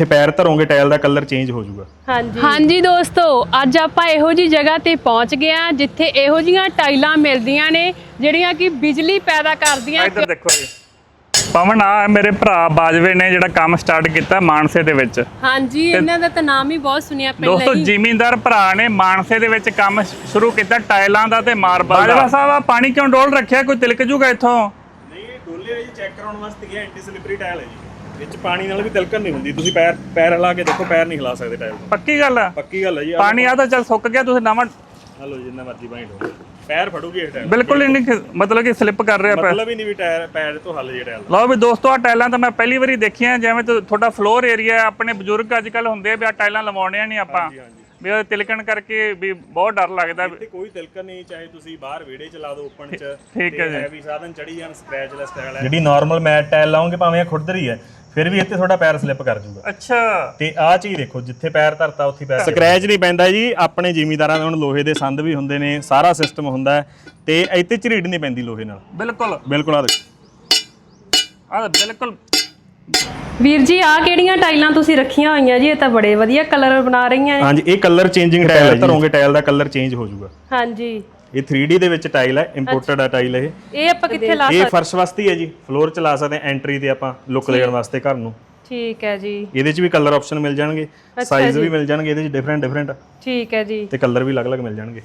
ਤੇ ਪੈਰ ਧਰੋਗੇ ਟਾਇਲ ਦਾ ਕਲਰ ਚੇਂਜ ਹੋ ਜਾਊਗਾ। ਹਾਂਜੀ। ਹਾਂਜੀ ਦੋਸਤੋ ਅੱਜ ਆਪਾਂ ਇਹੋ ਜੀ ਜਗ੍ਹਾ ਤੇ ਪਹੁੰਚ ਗਏ ਆ ਜਿੱਥੇ ਇਹੋ ਜੀਆਂ ਟਾਈਲਾਂ ਮਿਲਦੀਆਂ ਨੇ ਜਿਹੜੀਆਂ ਕਿ ਬਿਜਲੀ ਪੈਦਾ ਕਰਦੀਆਂ ਇੱਧਰ ਦੇਖੋ ਜੀ। ਪਵਨ ਆ ਮੇਰੇ ਭਰਾ ਬਾਜਵੇ ਨੇ ਜਿਹੜਾ ਕੰਮ ਸਟਾਰਟ ਕੀਤਾ ਮਾਨਸੇ ਦੇ ਵਿੱਚ। ਹਾਂਜੀ ਇਹਨਾਂ ਦਾ ਤਾਂ ਨਾਮ ਹੀ ਬਹੁਤ ਸੁਣਿਆ ਪਹਿਲਾਂ ਦੋਸਤੋ ਹੀ। ਜ਼ਿਮੀਂਦਾਰ ਭਰਾ ਨੇ ਮਾਨਸੇ ਦੇ ਵਿੱਚ ਕੰਮ ਸ਼ੁਰੂ ਕੀਤਾ ਟਾਈਲਾਂ ਦਾ ਤੇ ਮਾਰਬਲ ਦਾ। ਬਾਜਵਾ ਸਾਹਿਬ ਆ ਪਾਣੀ ਕਿਉਂ ਡੋਲ ਰੱਖਿਆ? ਕੋਈ ਤਿਲਕ ਜੂਗਾ ਇੱਥੋਂ? ਨਹੀਂ ਡੋਲੇ ਜੀ ਚੈੱਕ ਕਰਾਉਣ ਵਾਸਤੇ ਗਿਆ ਐਂਟੀ ਸਲਿਪਰੀ ਟਾਇਲ ਹੈ ਜੀ। ਵਿੱਚ ਪਾਣੀ ਨਾਲ ਵੀ ਤਿਲਕਣ ਨਹੀਂ ਹੁੰਦੀ। ਤੁਸੀਂ ਪੈਰ ਪੈਰ ਹਿਲਾ ਕੇ ਦੇਖੋ ਪੈਰ ਨਹੀਂ ਹਿਲਾ ਸਕਦੇ ਟਾਇਲ ਨੂੰ ਪੱਕੀ ਗੱਲ ਆ। ਪੱਕੀ ਗੱਲ ਹੈ ਜੀ ਪਾਣੀ ਆ ਤਾਂ ਚੱਲ ਸੁੱਕ ਗਿਆ ਤੁਸੀਂ ਨਵਾਂ ਹਲੋ ਜਿੰਨਾ ਮਰਜ਼ੀ ਪਾਣੀ ਡੋਲੇ ਪੈਰ ਫੜੂਗੀ ਇਹ ਟਾਇਲ ਬਿਲਕੁਲ ਹੀ ਨਹੀਂ ਮਤਲਬ ਕਿ ਸਲਿੱਪ ਕਰ ਰਿਹਾ ਪਿਆ ਮਤਲਬ ਹੀ ਨਹੀਂ ਵੀ ਟਾਇਰ ਪੈਰ ਤੋਂ ਹੱਲ ਜੇ ਟਾਇਲ ਲਓ ਵੀ ਦੋਸਤੋ ਆ ਟਾਈਲਾਂ ਤਾਂ ਮੈਂ ਪਹਿਲੀ ਵਾਰੀ ਦੇਖੀਆਂ ਜਿਵੇਂ ਤੁ- ਤੁਹਾਡਾ ਫਲੋਰ ਏਰੀਆ ਆਪਣੇ ਬਜ਼ੁਰਗ ਅੱਜ ਕੱਲ ਹੁੰਦੇ ਆ ਵੀ ਆ ਟਾਈਲਾਂ ਲਵਾਉਣੀਆਂ ਨਹੀਂ ਆਪਾਂ। ਵੀ ਉਹ ਤਿਲਕਣ ਕਰਕੇ ਵੀ ਬਹੁਤ ਡਰ ਲੱਗਦਾ ਵੀ- ਤੇ ਕੋਈ ਤਿਲਕਣ ਨਹੀਂ ਚਾਹੇ ਤੁਸੀਂ ਬਾਹਰ ਵਿਹੜੇ ਚ ਲਾ ਦਿਓ ਓਪਨ ਚ ਠੀਕ ਹੈ ਜੀ। ਹੈਵੀ ਸਾਧਨ ਚੜੀ ਜਾਣ ਸਕ੍ਰੈਚਲੈਸ ਟਾਇਲ ਹੈ। ਜਿਹੜੀ ਨਾਰਮਲ ਮੈਟ ਟਾਇਲ ਲਾਉਂਗੇ ਭਾਵੇਂ ਇਹ ਖੁਰਦਰੀ ਹੈ ਫਿਰ ਵੀ ਇੱਥੇ ਤੁਹਾਡਾ ਪੈਰ ਸਲਿੱਪ ਕਰ ਜਾਊਗਾ ਅੱਛਾ। ਤੇ ਆਹ ਚੀਜ਼ ਦੇਖੋ ਜਿੱਥੇ ਪੈਰ ਧਰਤਾ ਉੱਥੇ ਪੈਰ ਸਕ੍ਰੈਚ ਨਹੀਂ ਪੈਂਦਾ ਜੀ ਆਪਣੇ ਜ਼ਿਮੀਦਾਰਾਂ ਦੇ ਹੁਣ ਲੋਹੇ ਦੇ ਸੰਦ ਵੀ ਹੁੰਦੇ ਨੇ ਸਾਰਾ ਸਿਸਟਮ ਹੁੰਦਾ ਹੈ ਤੇ ਇੱਥੇ ਝਰੀੜ ਨਹੀਂ ਪੈਂਦੀ ਲੋਹੇ ਨਾਲ। ਬਿਲਕੁਲ। ਬਿਲਕੁਲ ਆ ਦੇਖੋ। ਆ ਬਿਲਕੁਲ ਵੀਰ ਜੀ ਆ ਕਿਹੜੀਆਂ ਟਾਈਲਾਂ ਤੁਸੀਂ ਰੱਖੀਆਂ ਹੋਈਆਂ ਜੀ? ਇਹ ਤਾਂ ਬੜੇ ਵਧੀਆ ਕਲਰ ਬਣਾ ਰਹੀਆਂ ਨੇ ਹਾਂਜੀ ਇਹ ਕਲਰ ਚੇਂਜਿੰਗ ਟਾਇਲ ਹੈ ਧਰੋਗੇ ਟਾਇਲ ਦਾ ਕਲਰ ਚੇਂਜ ਹੋ ਜਾਊਗਾ। ਹਾਂਜੀ। ਇਹ 3D ਦੇ ਵਿੱਚ ਟਾਈਲ ਹੈ ਇੰਪੋਰਟਡ ਹੈ ਟਾਈਲ ਇਹ। ਇਹ ਆਪਾਂ ਕਿੱਥੇ ਲਾ ਇਹ ਫਰਸ਼ ਵਾਸਤੇ ਹੀ ਜੀ। ਫਲੋਰ ਚ ਲਾ ਸਕਦੇ ਹਾਂ ਐਂਟਰੀ ਤੇ ਆਪਾਂ ਲੁੱਕ ਦੇਣ ਵਾਸਤੇ ਘਰ ਨੂੰ। ਠੀਕ ਹੈ ਜੀ। ਇਹਦੇ ਚ ਵੀ ਕਲਰ ਆਪਸ਼ਨ ਮਿਲ ਜਾਣਗੇ। ਸਾਈਜ਼ ਵੀ ਮਿਲ ਜਾਣਗੇ ਇਹਦੇ ਚ ਡਿਫਰੈਂਟ ਡਿਫਰੈਂਟ ਠੀਕ ਹੈ ਜੀ। ਤੇ ਕਲਰ ਵੀ ਅਲੱਗ-ਅਲੱਗ ਮਿਲ ਜਾਣਗੇ।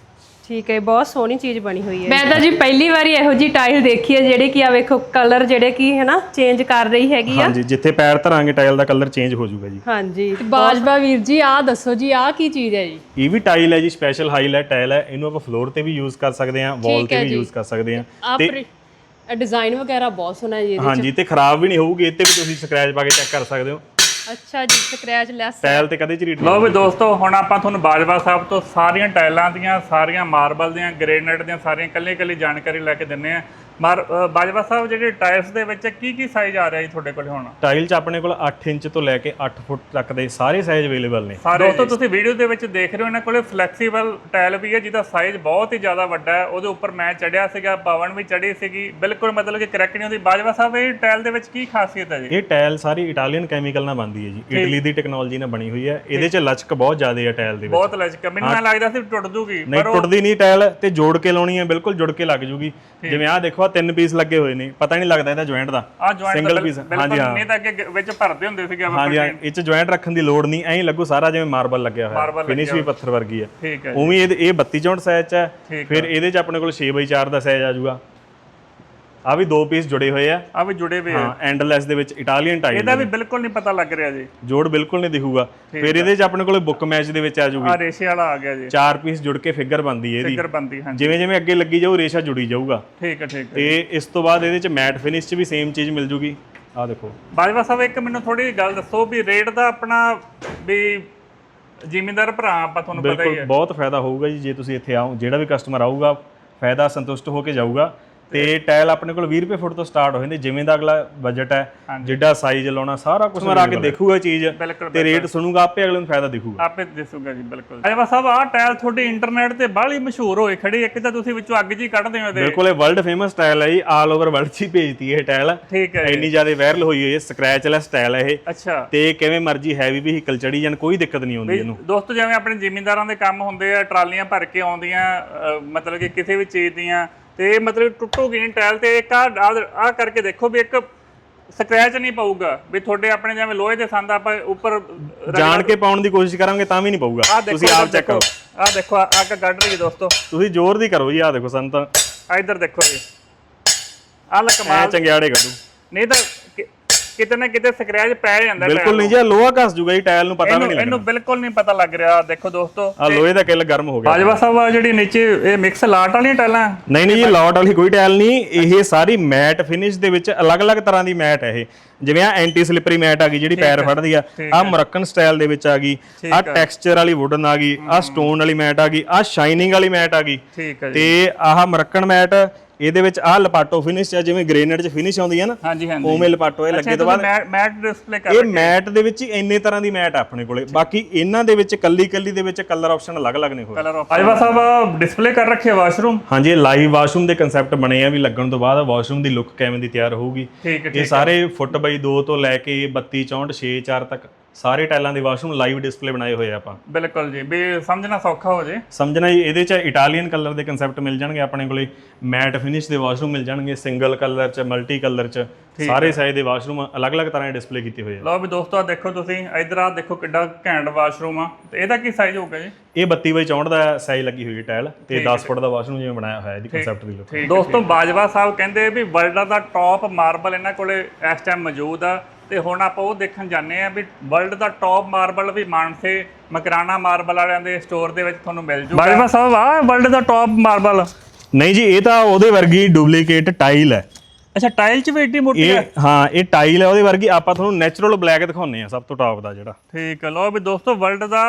ਠੀਕ ਹੈ ਬਹੁਤ ਸੋਹਣੀ ਚੀਜ਼ ਬਣੀ ਹੋਈ ਹੈ। ਮੈਂ ਤਾਂ ਜੀ ਪਹਿਲੀ ਵਾਰੀ ਇਹੋ ਜੀ ਟਾਈਲ ਦੇਖੀ ਹੈ ਜਿਹੜੇ ਕਿ ਆ ਵੇਖੋ ਕਲਰ ਜਿਹੜੇ ਕਿ ਹੈ ਨਾ ਚੇਂਜ ਕਰ ਰਹੀ ਹੈਗੀ ਆ। ਹਾਂਜੀ ਜਿੱਥੇ ਪੈਰ ਧਰਾਂਗੇ ਟਾਇਲ ਦਾ ਕਲਰ ਚੇਂਜ ਹੋ ਜਾਊਗਾ ਜੀ। ਹਾਂਜੀ। ਬਾਜਵਾ ਵੀਰ ਜੀ ਆਹ ਦੱਸੋ ਜੀ ਆਹ ਕੀ ਚੀਜ਼ ਹੈ ਜੀ? ਇਹ ਵੀ ਟਾਈਲ ਹੈ ਜੀ ਸਪੈਸ਼ਲ ਹਾਈਲਾਈਟ ਟਾਈਲ ਹੈ। ਇਹਨੂੰ ਆਪਾਂ ਫਲੋਰ ਤੇ ਵੀ ਯੂਜ਼ ਕਰ ਸਕਦੇ ਹਾਂ ਵਾਲ ਤੇ ਵੀ ਯੂਜ਼ ਕਰ ਸਕਦੇ ਹਾਂ। ਆਹ ਡਿਜ਼ਾਈਨ ਵਗੈਰਾ ਬਹੁਤ ਸੋਹਣਾ ਜੀ ਇਹਦੇ। ਹਾਂਜੀ ਤੇ ਖਰਾਬ ਵੀ ਨਹੀਂ ਹੋਊਗੀ ਇੱਥੇ ਵੀ ਤੁਸੀਂ ਸਕ੍ਰੈਚ ਪਾ ਕੇ ਚੈੱਕ ਕਰ ਸਕਦੇ ਹੋ। ਅੱਛਾ ਜੀ ਸਕ੍ਰੈਚ ਲੈਸ ਟਾਇਲ ਤੇ ਕਦੇ ਝਰੀਟ ਲਓ ਵੀ ਦੋਸਤੋ ਹੁਣ ਆਪਾਂ ਤੁਹਾਨੂੰ ਬਾਜਵਾ ਸਾਹਿਬ ਤੋਂ ਸਾਰੀਆਂ ਟਾਈਲਾਂ ਦੀਆਂ ਸਾਰੀਆਂ ਮਾਰਬਲ ਦੀਆਂ ਗ੍ਰੇਨਾਈਟ ਦੀਆਂ ਸਾਰੀਆਂ ਇਕੱਲੀ ਇਕੱਲੀ ਜਾਣਕਾਰੀ ਲੈ ਕੇ ਦਿੰਨੇ ਆ। ਮਾਰ ਬਾਜਵਾ ਸਾਹਿਬ ਜਿਹੜੇ ਟਾਇਲਸ ਦੇ ਵਿੱਚ ਕੀ ਕੀ ਸਾਈਜ਼ ਆ ਰਿਹਾ ਜੀ ਤੁਹਾਡੇ ਕੋਲ ਹੁਣ? ਟਾਈਲ 'ਚ ਆਪਣੇ ਕੋਲ 8 ਇੰਚ ਤੋਂ ਲੈ ਕੇ 8 ਫੁੱਟ ਤੱਕ ਦੇ ਸਾਰੇ ਸਾਈਜ਼ ਅਵੇਲੇਬਲ ਨੇ। ਦੋਸਤੋ ਤੁਸੀਂ ਵੀਡੀਓ ਦੇ ਵਿੱਚ ਦੇਖ ਰਹੇ ਹੋ ਇਹਨਾਂ ਕੋਲੇ ਫਲੈਕਸੀਬਲ ਟਾਇਲ ਵੀ ਹੈ ਜਿਹਦਾ ਸਾਈਜ਼ ਬਹੁਤ ਹੀ ਜ਼ਿਆਦਾ ਵੱਡਾ ਹੈ। ਉਹਦੇ ਉੱਪਰ ਮੈਂ ਚੜਿਆ ਸੀਗਾ ਪਵਨ ਵੀ ਚੜੀ ਸੀਗੀ। ਬਿਲਕੁਲ ਮਤਲਬ ਕਿ ਕਰੈਕਟ ਨਹੀਂ ਹੁੰਦੀ। ਬਾਜਵਾ ਸਾਹਿਬ ਇਹ ਟਾਇਲ ਦੇ ਵਿੱਚ ਕੀ ਖਾਸੀਅਤ ਹੈ ਜੀ? ਇਹ ਟਾਇਲ ਸਾਰੀ ਇਟਾਲੀਅਨ ਕੈਮੀਕਲ ਨਾਲ ਬਣਦੀ ਹੈ ਜੀ। ਇਟਲੀ ਦੀ ਟੈਕਨੋਲੋਜੀ ਨਾਲ ਬਣੀ ਹੋਈ ਹੈ। ਇਹਦੇ 'ਚ ਲਚਕ ਬਹੁਤ ਜ਼ਿਆਦਾ ਹੈ ਟਾਇਲ ਦੇ ਵਿੱਚ। ਬਹੁਤ ਲਚਕ ਮੈਨੂੰ ਲੱਗਦਾ ਸੀ ਟੁੱਟ ਜੂਗੀ ਨਹੀਂ ਟੁੱਟਦੀ ਨਹੀਂ ਟਾਇਲ ਤੇ ਜੋੜ ਕੇ ਲਾਉਣੀ ਹੈ। ਬਿਲਕੁਲ ਜੁੜ ਕੇ ਲੱਗ ਜੂਗੀ। ਜਿਵੇਂ ਆਹ ਦੇਖੋ ਆ ਤਿੰਨ ਪੀਸ ਲੱਗੇ ਹੋਏ ਨੇ ਪਤਾ ਨਹੀਂ ਲੱਗਦਾ ਇਹਦਾ ਜੁਆਇੰਟ ਦਾ। ਆ ਜੁਆਇੰਟ ਸਿੰਗਲ ਪੀਸ ਹਾਂਜੀ ਹਾਂ। ਨਹੀਂ ਤਾਂ ਅੱਗੇ ਵਿੱਚ ਭਰਦੇ ਹੁੰਦੇ ਸੀਗੇ ਆਪਾਂ ਹਾਂਜੀ ਇਹ 'ਚ ਜੁਆਇੰਟ ਰੱਖਣ ਦੀ ਲੋੜ ਨਹੀਂ ਐਂ ਲੱਗੂ ਸਾਰਾ ਜਿਵੇਂ ਮਾਰਬਲ ਲੱਗਿਆ ਹੋਇਆ। ਫਿਨਿਸ਼ ਵੀ ਪੱਥਰ ਵਰਗੀ ਹੈ ਠੀਕ ਹੈ ਉਵੇਂ ਇਹ ਇਹ 32 ਚੌਂਟ ਸਾਈਜ਼ 'ਚ ਹੈ। ਫਿਰ ਇਹਦੇ 'ਚ ਆਪਣੇ ਕੋਲ 6x4 ਦਾ ਸਾਈਜ਼ ਆ ਜਾਊਗਾ। ਆ ਵੀ ਦੋ ਪੀਸ ਜੁੜੇ ਹੋਏ ਆ। ਆ ਵੀ ਜੁੜੇ ਹੋਏ ਆ। ਹਾਂ ਐਂਡਲੈਸ ਦੇ ਵਿੱਚ ਇਟਾਲੀਅਨ ਟਾਈਲ ਇਹਦਾ ਵੀ ਬਿਲਕੁਲ ਨਹੀਂ ਪਤਾ ਲੱਗ ਰਿਹਾ ਜੀ। ਜੋੜ ਬਿਲਕੁਲ ਨਹੀਂ ਦਿਖੂਗਾ। ਫਿਰ ਇਹਦੇ 'ਚ ਆਪਣੇ ਕੋਲ ਬੁੱਕ ਮੈਚ ਦੇ ਵਿੱਚ ਆ ਜਾਊਗੀ ਆ ਰੇਸ਼ੇ ਵਾਲਾ ਆ ਗਿਆ ਜੀ। ਚਾਰ ਪੀਸ ਜੁੜ ਕੇ ਫਿਗਰ ਬਣਦੀ ਹੈ ਇਹਦੀ। ਫਿਕਰ ਬੰਦੀ ਹਾਂ ਜਿਵੇਂ ਜਿਵੇਂ ਅੱਗੇ ਲੱਗੀ ਜਾਊ ਰੇਸ਼ਾ ਜੁੜੀ ਜਾਊਗਾ। ਠੀਕ ਹੈ ਠੀਕ ਹੈ ਤੇ ਇਸ ਤੋਂ ਬਾਅਦ ਇਹਦੇ 'ਚ ਮੈਟ ਫਿਨਿਸ਼ 'ਚ ਵੀ ਸੇਮ ਚੀਜ਼ ਮਿਲ ਜੂਗੀ। ਆ ਦੇਖੋ। ਬਾਜਵਾ ਸਾਹਿਬ ਇੱਕ ਮੈਨੂੰ ਥੋੜੀ ਗੱਲ ਦੱਸੋ ਵੀ ਰੇਟ ਦਾ ਆਪਣਾ ਵੀ ਜ਼ਿਮੀਂਦਾਰ ਭਰਾ ਆਪਾਂ ਤੁਹਾਨੂੰ ਪਤਾ ਹੀ ਬਿਲਕੁਲ ਹੈ। ਬਹੁਤ ਫਾਇਦਾ ਹੋਊਗਾ ਜੀ ਜੇ ਤੁਸੀਂ ਇੱਥੇ ਆਓ ਜਿਹੜਾ ਵੀ ਕਸਟਮਰ ਆਊਗਾ ਫਾਇਦਾ ਸੰਤੁਸ਼ਟ ਹੋ ਕੇ ਜਾਊਗਾ। ਤੇ ਟਾਇਲ ਆਪਣੇ ਕੋਲ 20 ਰੁਪਏ ਫੁੱਟ ਤੋਂ ਸਟਾਰਟ ਹੋ ਜਾਂਦੇ ਜਿਵੇਂ ਦਾ ਅਗਲਾ ਬਜਟ ਹੈ ਜਿੱਡਾ ਸਾਈਜ਼ ਲਾਉਣਾ ਸਾਰਾ ਕੁਝ ਆ ਕੇ ਦੇਖੂਗਾ ਚੀਜ਼ ਤੇ ਰੇਟ ਸੁਣੂਗਾ ਆਪੇ ਅਗਲੇ ਨੂੰ ਫਾਇਦਾ ਦਿਖੂਗਾ। ਆਪੇ ਦਿਸੂਗਾ ਜੀ ਬਿਲਕੁਲ। ਬਾਜਵਾ ਸਾਹਿਬ ਆਹ ਟਾਇਲ ਤੁਹਾਡੀ ਇੰਟਰਨੈਟ ਤੇ ਬਾਹਲੀ ਮਸ਼ਹੂਰ ਹੋਏ ਖੜੀ ਇੱਕ ਤਾਂ ਤੁਸੀਂ ਵਿੱਚੋਂ ਅੱਗ ਜੀ ਕੱਢਦੇ ਹੋ ਇਹਦੇ ਬਿਲਕੁਲ ਇਹ ਵਰਲਡ ਫੇਮਸ ਟਾਇਲ ਹੈ ਜੀ ਆਲ ਓਵਰ ਵਰਲਡ 'ਚ ਹੀ ਭੇਜਤੀ ਇਹ ਟਾਇਲ। ਠੀਕ ਹੈ ਇੰਨੀ ਜ਼ਿਆਦਾ ਵਾਇਰਲ ਹੋਈ ਹੋਈ ਹੈ ਸਕ੍ਰੈਚਲੈਸ ਟਾਇਲ ਹੈ ਇਹ। ਅੱਛਾ। ਤੇ ਕਿਵੇਂ ਮਰਜ਼ੀ ਹੈਵੀ ਵਹੀਕਲ ਚੜੀ ਜਾਣ ਕੋਈ ਦਿੱਕਤ ਨਹੀਂ ਆਉਂਦੀ ਇਹਨੂੰ। ਦੋਸਤੋ ਜਿਵੇਂ ਆਪਣੇ ਜ਼ਿਮੀਂਦਾਰਾਂ ਦੇ ਕੰਮ ਹੁੰਦੇ ਆ ਟਰਾਲੀਆਂ ਭਰ ਕੇ ਆਉਂਦੀਆਂ ਮਤਲਬ ਕਿ ਕਿਸੇ ਵੀ ਚੀਜ਼ ਦੀਆਂ ਤੇ ਮਤਲਬ ਟੁੱਟੂਗੀ ਨਹੀਂ ਟਾਇਲ ਤੇ ਇੱਕ ਆ ਆ ਕਰਕੇ ਦੇਖੋ ਵੀ ਇੱਕ ਸਕ੍ਰੈਚ ਨਹੀਂ ਪਊਗਾ ਵੀ ਤੁਹਾਡੇ ਆਪਣੇ ਜਿਵੇਂ ਲੋਹੇ ਦੇ ਸੰਦ ਆਪਾਂ ਉੱਪਰ ਜਾਣ ਕੇ ਪਾਉਣ ਦੀ ਕੋਸ਼ਿਸ਼ ਕਰਾਂਗੇ ਤਾਂ ਵੀ ਨਹੀਂ ਪਊਗਾ। ਤੁਸੀਂ ਆਪ ਚੈੱਕ ਕਰੋ। ਆ ਦੇਖੋ ਆ ਅੱਗ ਕੱਢ ਰਹੀ ਹੈ ਦੋਸਤੋ। ਤੁਸੀਂ ਜ਼ੋਰ ਦੀ ਕਰੋ ਜੀ ਆ ਦੇਖੋ ਸੰਤ ਆ ਇੱਧਰ ਦੇਖੋ ਜੀ। ਆ ਲੈ ਕਮਾਲ ਚੰਗਿਆੜੇ ਕੱਢੂ। ਨਹੀਂ ਤਾਂ ਕਿਤੇ ਨਾ ਕਿਤੇ ਸਕ੍ਰੈਚ ਪੈ ਜਾਂਦਾ ਬਿਲਕੁਲ ਨਹੀਂ ਜੀ ਲੋਹਾ ਘਸ ਜੂਗਾ ਜੀ ਟਾਇਲ ਨੂੰ ਪਤਾ ਵੀ ਨਹੀਂ ਲੱਗਣਾ। ਇਹਨੂੰ ਬਿਲਕੁਲ ਨਹੀਂ ਪਤਾ ਲੱਗ ਰਿਹਾ। ਦੇਖੋ ਦੋਸਤੋ ਆ ਲੋਹੇ ਦਾ ਕਿੱਲ ਗਰਮ ਹੋ ਗਿਆ। ਬਾਜਵਾ ਸਾਹਿਬ ਆ ਜਿਹੜੀ ਨੀਚੇ ਇਹ ਮਿਕਸ ਲਾਟ ਵਾਲੀਆਂ ਟਾਈਲਾਂ ਨਹੀਂ ਨਹੀਂ ਜੀ ਲੌਟ ਵਾਲੀ ਕੋਈ ਟਾਇਲ ਨਹੀਂ। ਇਹ ਸਾਰੀ ਮੈਟ ਫਿਨਿਸ਼ ਦੇ ਵਿੱਚ ਅਲੱਗ-ਅਲੱਗ ਤਰ੍ਹਾਂ ਦੀ ਮੈਟ ਹੈ ਇਹ। ਜਿਵੇਂ ਆ ਐਂਟੀ ਸਲਿਪਰੀ ਮੈਟ ਆ ਗਈ ਜਿਹੜੀ ਪੈਰ ਫੜਦੀ ਆ। ਆ। ਮੋਰੱਕਨ ਸਟਾਈਲ ਦੇ ਵਿੱਚ ਆ ਗਈ। ਆ। ਟੈਕਸਚਰ ਵਾਲੀ ਵੁਡਨ ਆ ਗਈ। ਆ ਸਟੋਨ ਵਾਲੀ ਮੈਟ ਆ ਗਈ। ਆ ਸ਼ਾਈਨਿੰਗ ਵਾਲੀ ਮੈਟ ਆ ਗਈ। ਤੇ ਆਹ ਮੋਰੱਕਨ ਮੈਟ ਇਹਦੇ ਵਿੱਚ ਆ ਲਪਾਟੋ ਫਿਨਿਸ਼ ਆ ਜਿਵੇਂ ਗ੍ਰੇਨਾਈਟ 'ਚ ਫਿਨਿਸ਼ ਆਉਂਦੀ ਹੈ ਨਾ ਹਾਂਜੀ ਹਾਂਜੀ। ਉਵੇਂ ਲਪਾਟੋ ਇਹ ਲੱਗੇ ਤੋਂ ਬਾਅਦ ਮੈਟ ਮੈਟ ਡਿਸਪਲੇ ਕਰ ਇਹ ਮੈਟ ਦੇ ਵਿੱਚ ਹੀ ਇੰਨੇ ਤਰ੍ਹਾਂ ਦੀ ਮੈਟ ਆ ਆਪਣੇ ਕੋਲੇ। ਬਾਕੀ ਇਹਨਾਂ ਦੇ ਵਿੱਚ ਕੱਲੀ ਕੱਲੀ ਦੇ ਵਿੱਚ ਕਲਰ ਆਪਸ਼ਨ ਅਲੱਗ-ਅਲੱਗ ਨੇ ਹੋਏ। ਬਾਜਵਾ ਸਾਹਿਬ ਡਿਸਪਲੇ ਕਰ ਰੱਖਿਆ ਵਾਸ਼ਰੂੂਮ ਹਾਂਜੀ ਇਹ ਲਾਈਵ ਵਾਸ਼ਰੂਮ ਦੇ ਕਨਸੈਪਟ ਬਣੇ ਆ ਵੀ ਲੱਗਣ ਤੋਂ ਬਾਅਦ ਵਾਸ਼ਰੂਮ ਦੀ ਲੁੱਕ ਕਿਵੇਂ ਦੀ ਤਿਆਰ ਹੋਊਗੀ। ਇਹ ਸਾਰੇ ਫੁੱਟ ਬਾਈ 2 ਤੋਂ ਲੈ ਕੇ 32 64 6 4 ਤੱਕ ਸਾਰੇ ਟਾਈਲਾਂ ਦੇ ਵਾਸ਼ਰੂਮ ਲਾਈਵ ਡਿਸਪਲੇ ਬਣਾਏ ਹੋਏ ਆ ਆਪਾਂ। ਬਿਲਕੁਲ ਜੀ ਵੀ ਸਮਝਣਾ ਸੌਖਾ ਹੋ ਜੇ। ਸਮਝਣਾ ਜੀ ਇਹਦੇ ਚ ਇਟਾਲੀਅਨ ਕਲਰ ਦੇ ਕਨਸੈਪਟ ਮਿਲ ਜਾਣਗੇ ਆਪਣੇ ਕੋਲੇ ਮੈਟ ਫਿਨਿਸ਼ ਦੇ ਵਾਸ਼ਰੂਮ ਮਿਲ ਜਾਣਗੇ ਸਿੰਗਲ ਕਲਰ ਚ ਮਲਟੀ ਕਲਰ ਚ ਸਾਰੇ ਸਾਈਜ਼ ਦੇ ਵਾਸ਼ਰੂਮ ਅਲੱਗ-ਅਲੱਗ ਤਰ੍ਹਾਂ ਦੇ ਡਿਸਪਲੇ ਕੀਤੇ ਹੋਏ ਆ। ਲਓ ਵੀ ਦੋਸਤੋ ਆ ਦੇਖੋ ਤੁਸੀਂ ਇਧਰ ਆ ਦੇਖੋ ਕਿੱਡਾ ਘੈਂਟ ਵਾਸ਼ਰੂਮ ਆ। ਤੇ ਇਹਦਾ ਕੀ ਸਾਈਜ਼ ਹੋਊਗਾ ਜੀ? ਇਹ 32 ਬਾਈ 64 ਦਾ ਸਾਈਜ਼ ਲੱਗੀ ਹੋਈ ਹੈ ਟਾਇਲ ਤੇ 10 ਫੁੱਟ ਦਾ ਵਾਸ਼ਰੂਮ ਜਿਵੇਂ ਬਣਾਇਆ ਹੋਇਆ ਇਹਦੀ ਕਨਸੈਪਟ ਦੀ ਲੁੱਕ। ਦੋਸਤੋ ਬਾਜਵਾ ਸਾਹਿਬ ਕਹਿੰਦੇ ਵੀ ਵਰਲਡ ਦਾ ਟੌਪ ਮਾਰਬਲ ਇਹਨਾਂ ਕੋਲੇ ਇਸ ਟਾਈਮ ਮੌਜੂਦ ਆ। ਤੇ ਹੁਣ ਆਪਾਂ ਉਹ ਦੇਖਣ ਜਾਂਦੇ ਆ ਵੀ ਵਰਲਡ ਦਾ ਟੌਪ ਮਾਰਬਲ ਵੀ ਮਾਨਸੇ ਮਕਰਾਨਾ ਮਾਰਬਲ ਵਾਲਿਆਂ ਦੇ ਸਟੋਰ ਦੇ ਵਿੱਚ ਤੁਹਾਨੂੰ ਮਿਲ ਜੂਗਾ। ਬਾਜਵਾ ਸਾਹਿਬ ਆ ਵਰਲਡ ਦਾ ਟੌਪ ਮਾਰਬਲ ਨਹੀਂ ਜੀ ਇਹ ਤਾਂ ਉਹਦੇ ਵਰਗੀ ਡੁਪਲੀਕੇਟ ਟਾਈਲ ਹੈ। ਅੱਛਾ ਟਾਈਲ ਚ ਵੀ ਏਡੀ ਮੋਟੀ ਇਹ ਹਾਂ? ਇਹ ਟਾਈਲ ਹੈ ਉਹਦੇ ਵਰਗੀ ਆਪਾਂ ਤੁਹਾਨੂੰ ਨੈਚੁਰਲ ਬਲੈਕ ਦਿਖਾਉਂਦੇ ਆ ਸਭ ਤੋਂ ਟਾਪ ਦਾ ਜਿਹੜਾ। ਠੀਕ ਹੈ ਲਓ ਵੀ ਦੋਸਤੋ ਵਰਲਡ ਦਾ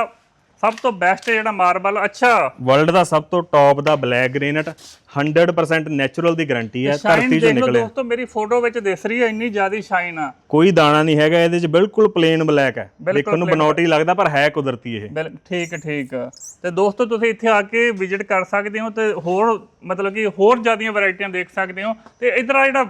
ਸਭ ਤੋਂ ਬੈਸਟ ਜਿਹੜਾ ਮਾਰਬਲ ਅੱਛਾ। ਵਰਲਡ ਦਾ ਸਭ ਤੋਂ ਟਾਪ ਦਾ ਬਲੈਕ ਗ੍ਰੇਨਾਈਟ 100% ਨੈਚੁਰਲ ਦੀ ਗਾਰੰਟੀ ਹੈ ਧਰਤੀ ਚੋਂ ਨਿਕਲਿਆ। ਦੋਸਤੋ ਮੇਰੀ ਫੋਟੋ ਵਿੱਚ ਦਿਸ ਰਹੀ ਹੈ ਇੰਨੀ ਜ਼ਿਆਦਾ ਸ਼ਾਈਨ ਆ। ਕੋਈ ਦਾਣਾ ਨਹੀਂ ਹੈਗਾ ਇਹਦੇ 'ਚ ਬਿਲਕੁਲ ਪਲੇਨ ਬਲੈਕ ਹੈ। ਦੇਖਣ ਨੂੰ ਬਨੌਟੀ ਲੱਗਦਾ ਪਰ ਹੈ ਕੁਦਰਤੀ ਇਹ। ਠੀਕ ਠੀਕ। ਤੇ ਦੋਸਤੋ ਤੁਸੀਂ ਇੱਥੇ ਆ ਕੇ ਵਿਜ਼ਿਟ ਕਰ ਸਕਦੇ ਹੋ ਤੇ ਹੋਰ ਮਤਲਬ ਕਿ ਹੋਰ ਜ਼ਿਆਦੀਆਂ ਵੈਰਾਈਟੀਆਂ ਦੇਖ ਸਕਦੇ ਹੋ। ਤੇ ਇਧਰ ਆ ਜਿਹੜਾ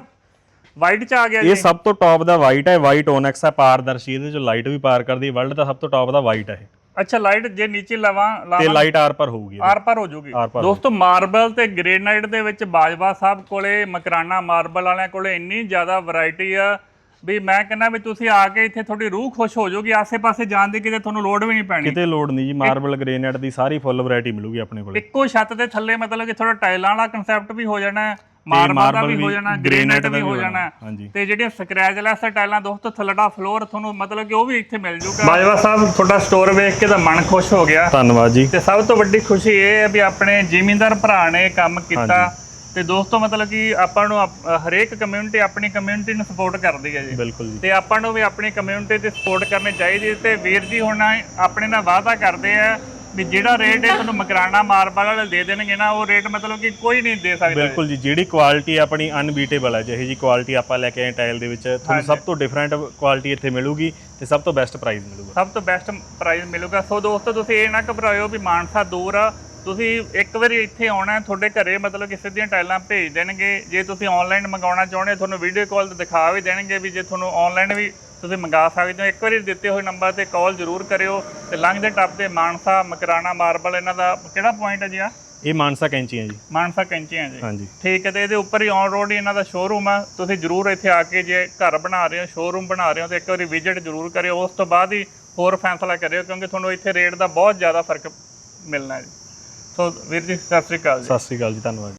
ਵਾਈਟ ਚ ਆ ਗਿਆ ਜੀ। ਇਹ ਸਭ ਤੋਂ ਟਾਪ ਦਾ ਵਾਈਟ ਹੈ ਵਾਈਟ ਓਨੈਕਸ ਹੈ ਪਾਰਦਰਸ਼ੀ। ਇਹਦੇ 'ਚ ਲਾਈਟ ਵੀ ਪਾਰ ਕਰਦੀ ਹੈ। ਵਰਲਡ ਦਾ ਸਭ ਤੋਂ ਟਾਪ ਦਾ ਵਾਈਟ ਹੈ ਅੱਛਾ ਲਾਈਟ ਜੇ ਨੀਚੇ ਲਵਾਂ ਤੇ ਲਾਵਾਂ ਲਾਈਟ ਆਰ ਪਰ ਹੋਊਗੀ ਇਹਦੇ। ਆਰ ਪਰ ਹੋ ਆਰ ਪਾਰ ਦੋਸਤੋ ਮਾਰਬਲ ਤੇ ਗ੍ਰੇਨਾਈਟ ਦੇ ਵਿੱਚ ਬਾਜਵਾ ਸਾਹਿਬ ਕੋਲੇ ਮਕਰਾਨਾ ਮਾਰਬਲ ਵਾਲਿਆਂ ਕੋਲੇ ਇੰਨੀ ਜ਼ਿਆਦਾ ਵੈਰਾਈਟੀ ਆ ਵੀ ਮੈਂ ਕਹਿੰਦਾ ਵੀ ਤੁਸੀਂ ਆ ਕੇ ਇੱਥੇ ਤੁਹਾਡੀ ਰੂਹ ਖੁਸ਼ ਹੋ ਜਾਊਗੀ ਆਸੇ-ਪਾਸੇ ਜਾਣ ਦੀ ਕਿਤੇ ਤੁਹਾਨੂੰ ਲੋੜ ਵੀ ਨਹੀਂ ਪੈਣੀ। ਕਿਤੇ ਲੋਡ ਨਹੀਂ ਜੀ ਮਾਰਬਲ ਗ੍ਰੇਨਾਈਟ ਦੀ ਸਾਰੀ ਫੁੱਲ ਵੈਰਾਈਟੀ ਮਿਲੂਗੀ ਆਪਣੇ ਕੋਲ। ਇੱਕੋ ਛੱਤ ਦੇ ਥੱਲੇ ਮਤਲਬ ਕਿ ਥੋੜਾ ਟਾਈਲਾਂ ਵਾਲਾ ਕਨਸੈਪਟ ਵੀ ਹੋ ਜਾਣਾ। ਹੈ ਮਾਰਬਲ ਦਾ ਵੀ ਹੋ ਜਾਣਾ ਗ੍ਰੇਨਾਈਟ ਵੀ ਹੋ ਜਾਣਾ। ਤੇ ਜਿਹੜੀਆਂ ਸਕ੍ਰੈਚਲੈਸ ਟਾਈਲਾਂ ਦੋਸਤੋ ਥੱਲੜਾ ਫਲੋਰ ਤੁਹਾਨੂੰ ਮਤਲਬ ਕਿ ਉਹ ਵੀ ਇੱਥੇ ਮਿਲ ਜੂਗਾ। ਬਾਜਵਾ ਸਾਹਿਬ ਤੁਹਾਡਾ ਸਟੋਰ ਵੇਖ ਕੇ ਤਾਂ ਮਨ ਖੁਸ਼ ਹੋ ਗਿਆ। ਧੰਨਵਾਦ ਜੀ। ਤੇ ਸਭ ਤੋਂ ਵੱਡੀ ਖੁਸ਼ੀ ਇਹ ਹੈ ਵੀ ਆਪਣੇ ਜ਼ਿਮੀਂਦਾਰ ਭਰਾ ਨੇ ਕੰਮ ਕੀਤਾ। ਤੇ ਦੋਸਤੋ ਮਤਲਬ ਕਿ ਆਪਾਂ ਨੂੰ ਹਰੇਕ ਕਮਿਊਨਿਟੀ ਆਪਣੀ ਕਮਿਊਨਿਟੀ ਨੂੰ ਸਪੋਰਟ ਕਰਦੀ ਹੈ ਜੀ। ਬਿਲਕੁਲ ਜੀ। ਤੇ ਆਪਾਂ ਨੂੰ ਵੀ ਆਪਣੀ ਕਮਿਊਨਿਟੀ ਤੇ ਸਪੋਰਟ ਕਰਨੀ ਚਾਹੀਦੀ ਤੇ ਵੀਰ ਜੀ ਹੁਣ ਆਪਣੇ ਨਾਲ ਵਾਅਦਾ ਕਰਦੇ ਆ ਵੀ ਜਿਹੜਾ ਰੇਟ ਇਹ ਤੁਹਾਨੂੰ ਮਕਰਾਨਾ ਮਾਰਬਲ ਵਾਲੇ ਦੇ ਦੇਣਗੇ ਨਾ ਉਹ ਰੇਟ ਮਤਲਬ ਕਿ ਕੋਈ ਨਹੀਂ ਦੇ ਸਕਦਾ। ਬਿਲਕੁਲ ਜੀ ਜਿਹੜੀ ਕੁਆਲਿਟੀ ਆਪਣੀ ਅਨਬੀਟੇਬਲ ਹੈ ਜਿਹੀ ਜੀ ਕੁਆਲਿਟੀ ਆਪਾਂ ਲੈ ਕੇ ਆਏ ਟਾਈਲ ਦੇ ਵਿੱਚ ਤੁਹਾਨੂੰ ਸਭ ਤੋਂ ਡਿਫਰੈਂਟ ਕੁਆਲਿਟੀ ਇੱਥੇ ਮਿਲੂਗੀ ਤੇ ਸਭ ਤੋਂ ਬੈਸਟ ਪ੍ਰਾਈਸ ਮਿਲੂਗਾ। ਸਭ ਤੋਂ ਬੈਸਟ ਪ੍ਰਾਈਸ ਮਿਲੂਗਾ। ਸੋ ਦੋਸਤੋ ਤੁਸੀਂ ਇਹ ਨਾ ਘਬਰਾਇਓ ਵੀ ਮਾਨਸਾ ਦੂਰ ਆ। ਤੁਸੀਂ ਇੱਕ ਵਾਰੀ ਇੱਥੇ ਆਉਣਾ ਤੁਹਾਡੇ ਘਰੇ ਮਤਲਬ ਕਿ ਸਿੱਧੀਆਂ ਟਾਈਲਾਂ ਭੇਜ ਦੇਣਗੇ। ਜੇ ਤੁਸੀਂ ਆਨਲਾਈਨ ਮੰਗਾਉਣਾ ਚਾਹੁੰਦੇ ਹੋ ਤੁਹਾਨੂੰ ਵੀਡੀਓ ਕਾਲ ਤੇ ਦਿਖਾ ਵੀ ਦੇਣਗੇ ਵੀ ਜੇ ਤੁਹਾਨੂੰ ਆਨਲਾਈਨ ਵੀ ਤੁਸੀਂ ਮੰਗਾ ਸਕਦੇ ਹੋ। ਇੱਕ ਵਾਰੀ ਦਿੱਤੇ ਹੋਏ ਨੰਬਰ ਤੇ ਕਾਲ ਜ਼ਰੂਰ ਕਰਿਓ ਤੇ ਲੰਘਦੇ ਟੱਪਦੇ ਮਾਨਸਾ ਮਕਰਾਨਾ ਮਾਰਬਲ ਇਹਨਾਂ ਦਾ ਕਿਹੜਾ ਪੁਆਇੰਟ ਹੈ ਜੀ ਆ ਇਹ ਮਾਨਸਾ ਕੈਂਚੀਆਂ ਜੀ। ਮਾਨਸਾ ਕੈਂਚੀਆਂ ਜੀ। ਹਾਂਜੀ। ਠੀਕ ਹੈ ਤੇ ਇਹਦੇ ਉੱਪਰ ਹੀ ਔਨ ਰੋਡ ਹੀ ਇਹਨਾਂ ਦਾ ਸ਼ੋਰੂਮ ਆ। ਤੁਸੀਂ ਜਰੂਰ ਇੱਥੇ ਆ ਕੇ ਜੇ ਘਰ ਬਣਾ ਰਹੇ ਹੋ ਸ਼ੋਰੂਮ ਬਣਾ ਰਹੇ ਹੋ ਤੇ ਇੱਕ ਵਾਰੀ ਵਿਜ਼ਿਟ ਜਰੂਰ ਕਰਿਓ। ਉਸ ਤੋਂ ਬਾਅਦ ਹੀ ਹੋਰ ਫੈਸਲਾ ਕਰਿਓ ਕਿਉਂਕਿ ਤੁਹਾਨੂੰ ਇੱਥੇ ਰੇਟ ਦਾ ਬਹੁਤ ਜ਼ਿਆਦਾ ਫ਼ਰਕ ਮਿਲਣਾ ਹੈ ਜੀ। ਸੋ ਵੀਰ ਜੀ ਸਤਿ ਸ੍ਰੀ ਅਕਾਲ ਜੀ। ਸਤਿ ਸ੍ਰੀ ਅਕਾਲ ਜੀ ਧੰਨਵਾਦ।